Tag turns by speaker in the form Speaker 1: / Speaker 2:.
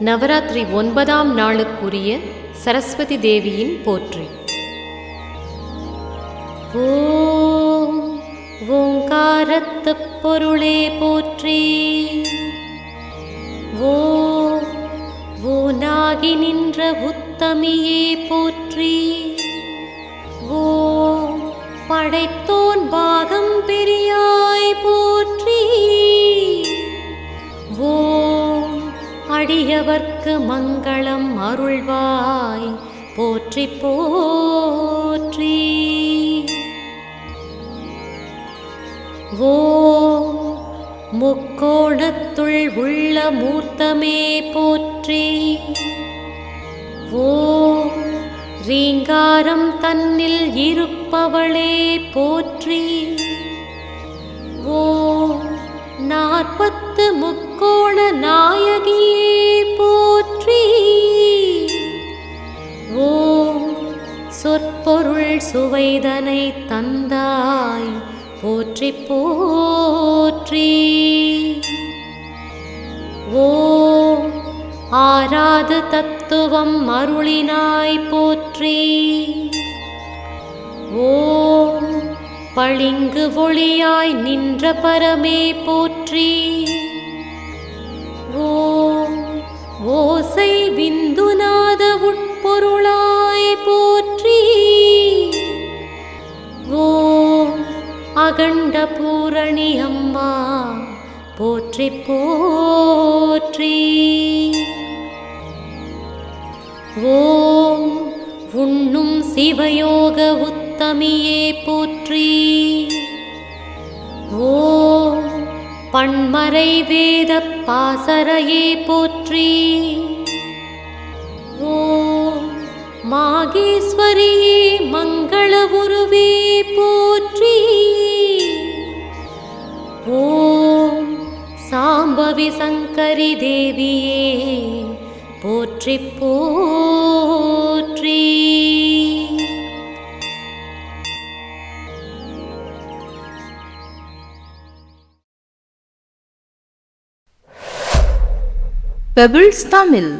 Speaker 1: நவராத்திரி ஒன்பதாம் நாளுக்குரிய சரஸ்வதி தேவியின் போற்றி. ஓம் ஓங்காரத்து பொருளே போற்றி. ஓ ஓ நாகி நின்ற உத்தமியே போற்றி. அடியவர்க்கு மங்களம் அருள்வாய். போற்றி போற்றி. ஓம் முக்கோணத்துள் உள்ள மூர்த்தமே போற்றி. ஓம் ரீங்காரம் தன்னில் இருப்பவளே போற்றி. ஓ நாற்பத்து முக்கோண நாயகியே சொற்பொருள் சுவைதனை தந்தாய். போற்றி போற்றி. ஓம் ஆராது தத்துவம் அருளினாய் போற்றி. ஓம் பளிங்கு ஒளியாய் நின்ற பரமே போற்றி. ஓ அகண்ட பூரணி அம்மா போற்றி போற்றி. ஓம் உண்ணும் சிவயோக உத்தமியே போற்றி. ஓம் பண்மறை வேத பாசரையே போற்றி. ஓம் மாகேஸ்வரியே மங்கள உருவே போற்றி. சாம்பவி சங்கரி தேவியே போற்றி போற்றி.
Speaker 2: பெபிள்ஸ் தமிழ்